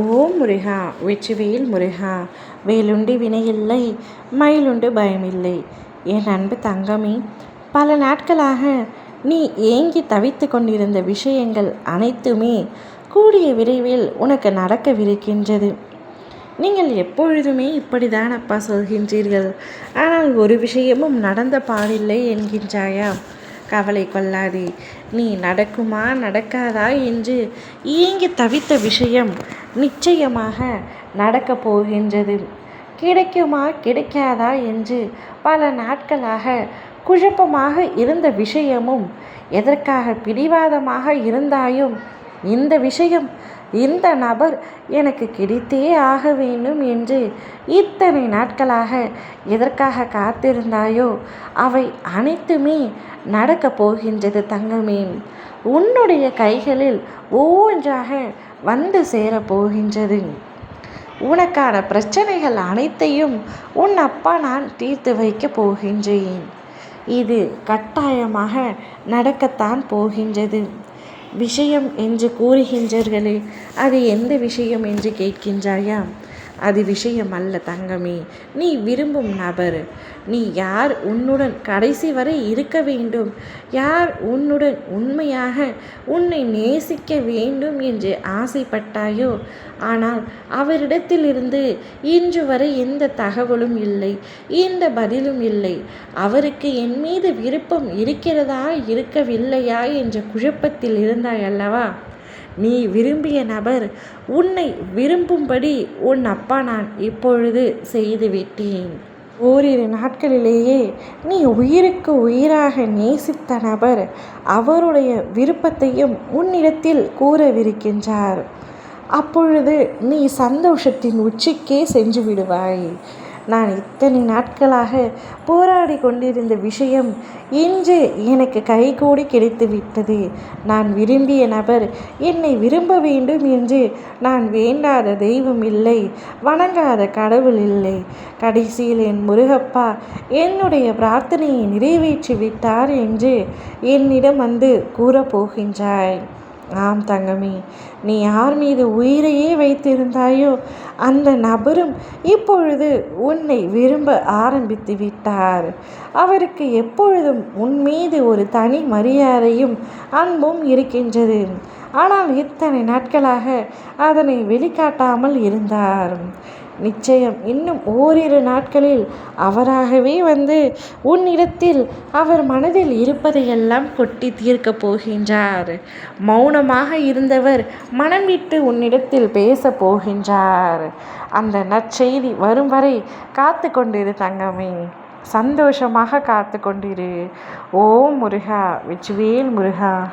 ஓம் முருகா வெற்றிவேல் முருகா வேலுண்டு வினையில்லை மயிலுண்டு பயமில்லை. என் அன்பு தங்கமே பல நாட்களாக நீ ஏங்கி தவித்து கொண்டிருந்த விஷயங்கள் அனைத்துமே கூடிய விரைவில் உனக்கு நடக்கவிருக்கின்றது. நீங்கள் எப்பொழுதுமே இப்படிதான் அப்பா சொல்கின்றீர்கள். ஆனால் ஒரு விஷயமும் நடந்த பாடில்லை என்கின்றாயா? கவலை கொள்ளாதே. நீ நடக்குமா நடக்காதா என்று இயங்கி தவித்த விஷயம் நிச்சயமாக நடக்கப் போகின்றது. கிடைக்குமா கிடைக்காதா என்று பல நாட்களாக குழப்பமாக இருந்த விஷயமும் எதற்காக பிடிவாதமாக இருந்தாயும் இந்த விஷயம் இந்த நபர் எனக்கு கிடைத்தே ஆக வேண்டும் என்று இத்தனை நாட்களாக எதற்காக காத்திருந்தாயோ அவை அனைத்துமே நடக்கப் போகின்றது தங்கமே. உன்னுடைய கைகளில் ஒவ்வொன்றாக வந்து சேரப்போகின்றது உனக்கான பிரச்சனைகள் அனைத்தையும் உன் அப்பா நான் தீர்த்து வைக்கப் போகின்றேன். இது கட்டாயமாக நடக்கத்தான் போகின்றது. விஷயம் என்று கூறுகின்றீர்களே அது எந்த விஷயம் என்று கேட்கின்றாயா? அது விஷயம் அல்ல தங்கமே. நீ விரும்பும் நபர். நீ யார் உன்னுடன் கடைசி வரை இருக்க வேண்டும். யார் உன்னுடன் உண்மையாக உன்னை நேசிக்க வேண்டும் என்று ஆசைப்பட்டாயோ? ஆனால் அவரிடத்திலிருந்து இன்று வரை எந்த தகவலும் இல்லை. எந்த பதிலும் இல்லை. அவருக்கு என் மீது விருப்பம் இருக்கிறதா இருக்கவில்லையா என்ற குழப்பத்தில் இருந்தாய் அல்லவா? நீ விரும்பிய நபர் உன்னை விரும்பும்படி உன் அப்பா நான் இப்பொழுது செய்துவிட்டேன். ஓரிரு நாட்களிலேயே நீ உயிருக்கு உயிராக நேசித்த நபர் அவருடைய விருப்பத்தையும் உன்னிடத்தில் கூறவிருக்கின்றார். அப்பொழுது நீ சந்தோஷத்தின் உச்சிக்கே சென்று விடுவாய். நான் இத்தனை நாட்களாக போராடி கொண்டிருந்த விஷயம் இன்று எனக்கு கைகூடி கிடைத்து விட்டது. நான் விரும்பிய நபர் என்னை விரும்ப வேண்டும் என்று நான் வேண்டாத தெய்வம் இல்லை வணங்காத கடவுள் இல்லை. கடைசியில் என் முருகப்பா என்னுடைய பிரார்த்தனையை நிறைவேற்றி விட்டார் என்று என்னிடம் வந்து கூறப்போகின்றாய். ஆம் தங்கமே நீ யார் மீது உயிரையே வைத்திருந்தாயோ அந்த நபரும் இப்பொழுது உன்னை விரும்ப ஆரம்பித்து விட்டார். அவருக்கு எப்பொழுதும் உன் மீது ஒரு தனி மரியாதையும் அன்பும் இருக்கின்றது. ஆனால் இத்தனை நாட்களாக அதனை வெளிக்காட்டாமல் இருந்தார். நிச்சயம். இன்னும் ஓரிரு நாட்களில் அவராகவே வந்து உன்னிடத்தில் அவர் மனதில் இருப்பதையெல்லாம் கொட்டி தீர்க்கப் போகின்றார். மௌனமாக இருந்தவர் மனம் விட்டு உன்னிடத்தில் பேசப் போகின்றார். அந்த நற்செய்தி வரும் வரை காத்து கொண்டிரு தங்கமே. சந்தோஷமாக காத்து கொண்டிரு. ஓ முருகா வெச்சுவேல் முருகா.